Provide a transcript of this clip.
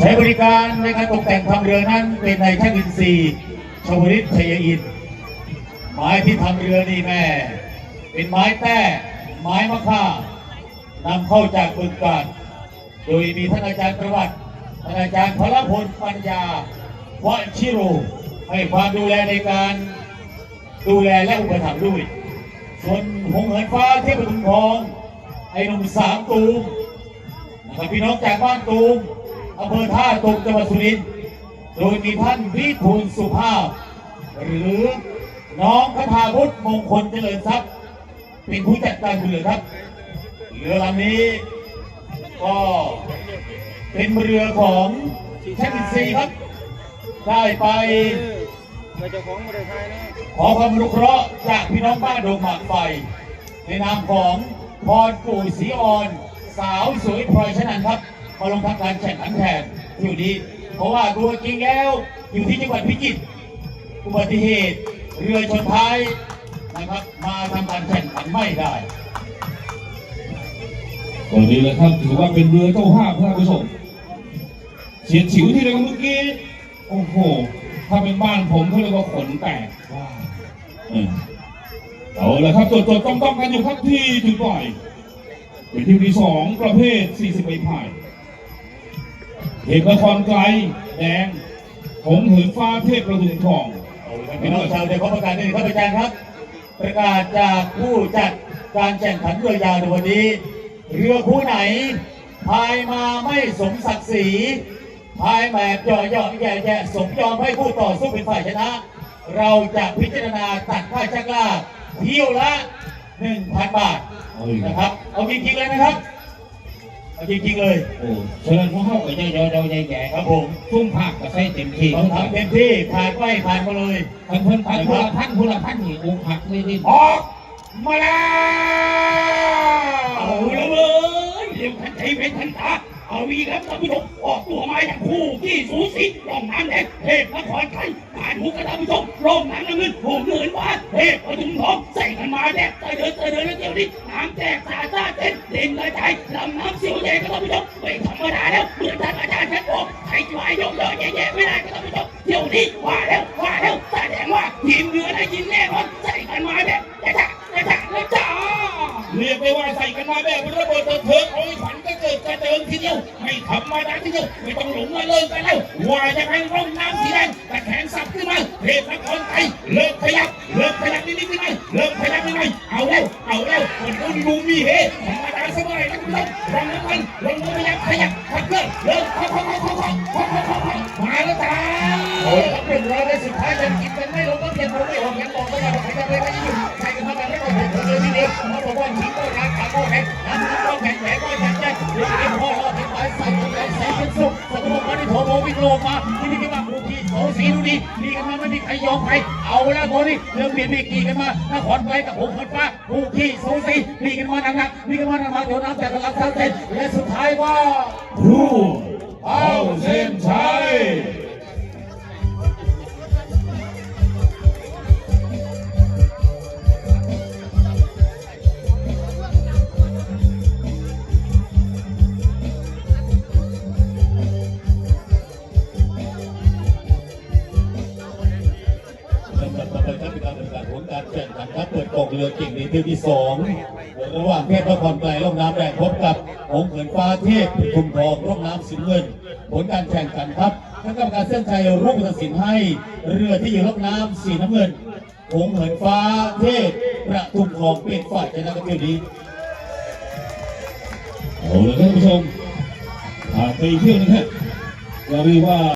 ใช้บริการในการตกแต่งทำเรือนั้น เป็นนายช่างอินทรีย์ชวริตชัยอิน ไม้ที่ทำเรือนี่แม่ เป็นไม้แต้ไม้มะค่านำเข้าจากบึงกาฬโดยมีท่านอาจารย์ประวัติท่านอาจารย์พลพลปัญญาวชิโรให้ความดูแลในการดูแลและอุปถัมภ์ด้วย ส่วนหงเหินฟ้าเทพปทุมทอง ไอ้หนุ่มสามตูมนะครับพี่น้องจากบ้านตูม อำเภอท่าตูมจังหวัดสุรินทร์โดยมีท่านวิทูลสุภาพ หรือน้องคทาวุฒิมงคลเจริญทรัพย์ เป็นผู้จัดการเรือครับ เรือลำนี้ก็เป็นเรือของแชมป์ซีครับ ได้ไปขอความอนุเราะจากพี่น้องบ้านดงหมากไฟ ในนามของพรปู่ศรีออน สาวสวยพลอยชนันครับ มาลงทำการแข่งขันแทนที่อยู่นี้ เพราะว่าตัวจริงแล้วอยู่ที่จังหวัดพิจิตรอุบัติเหตุเรือชนท้ายนะครับ มาทำการแข่งขันไม่ได้ตรงนี้เลยครับถือว่าเป็นเรือเจ้าภาพท่านผู้ชมเฉียดฉิวที่เรียกว่าเมื่อกี้โอ้โห ถ้าเป็นบ้านผมเขาเรียกว่าขนแตกเออเอาเลยครับจดจดต้องต้องกันอยู่ครับที่จุดปล่อยเป็นทีมที่สองประเภท40ใบพาย เอกนครไกลแดงหงเหินฟ้าเทพประดุงทองเอาละครับพี่น้องชาวเรือขอประกาศนี่ครับอาจารย์ครับ ประกาศจากผู้จัดการแข่งขันเรือยาวในวันนี้ เรือคู่ไหน พายมาไม่สมศักดิ์ศรีพายแบบย่อหย่อแย่แย่สมยอมให้ผู้ต่อสู้เป็นฝ่ายชนะ เราจะพิจารณาตัดค่าชักลากเที่ยวละ 1,000 บาทเอาอีกแล้วนะครับ เอาจริงๆเลยนะครับ เอาจริงๆเลยโอ้เชิญพวกเข้าไปเยอะๆเราใหญ่ๆคครัรับบผมทุ่มผักก็ใส่เต็มที่ต้องทำเต็มที่ผ่านไปผ่านมาเลยพันเพิ่นพันพละพันพละพันนี่องค์ผักเลยนี่ออกมาแล้วเอาละเว้ยเร็วทันใจเป็นทันตาเอาอีกครับท่านผู้ชมออกตัวมาอย่างคู่ที่สูสีร่องน้ำแดงเทพนครไทยผ่านหูกระท่านผู้ชมร่องน้ำน้ำเงินโหงเงินวานเทพปทุมทองใส่กันมาแดก เตยเดินเตยเดินแล้วเดี๋ยวนี้น้ำแตกตาตาเต้นเด่นเลยใจลำน้ำสียวใหญ่ครับท่านผู้ชมไม่ธรรมดาแล้วเหมือนท่านอาจารย์แค่บอกใครจะมายกเยอะแย่ๆไม่ได้ครับท่านผู้ชมเดี๋ยวนี้ว่าแล้วว่าแล้วแสดงว่าทีมเรือได้ยินแน่นอนใส่กันมาแบบจะจ้าจะจ้าจะจ้าเรียกได้ว่าใส่กันมาแบบระเบิดเถิดเถิดโอ้ยฝันก็เกิดกระเจิงทีเดียวไม่ธรรมดาทีเดียวไม่ต้องหลงละเลยกันแล้วว่าจะให้ร่องน้ำสีแดง เพจนัคนไทยเลิกขยับเลิกขยับนิดนิดไน่อยเลิกขยับนิดหน่อเอาเร็วเอาเร็วคนคนดูมีเฮธรรมดาสบายนะคุณผู้ชมรังน้ำมันรังน้ำมันขยับขับเลิกเลิกเข้าเข้าเข้าเข้าเข้าเข้าเข้ามาแล้วจ้าโอ้ยเป็นร้อยได้สุดท้ายจะงกินกันไม่ สีดูดีดีกันมาไม่มีใครยอมใครเอาละโทนี่เรื่องเปลี่ยนมีกี่กันมานครไปกับผมคนฟ้าคู่ที่โสสีดีกันมาหนักๆดีกันมาหนักๆเดี๋ยวน้ำแต่กำลักษณะเต้นและสุดท้ายว่าผู้เอาเส้น นครับเปิดกองเรือเก่งในเที่ยวที่สองระหว่างเทพนครไกลล่องน้ำแดงพบกับหงส์เหินฟ้าเทพชุมทองร่องน้ำสิงเงิน ผลการแข่งขันครับท่านกรรมการเส้นชัยร่วมตัดสินให้เรือที่อยู่ล่องน้ำสีน้ำเงินหงส์เหินฟ้าเทพประทุมทองเป็นฝ่ายชนะในเที่ยวนี้เอาละท่านผู้ชมผ่านไปเที่ยวนึงฮะเรารีว่า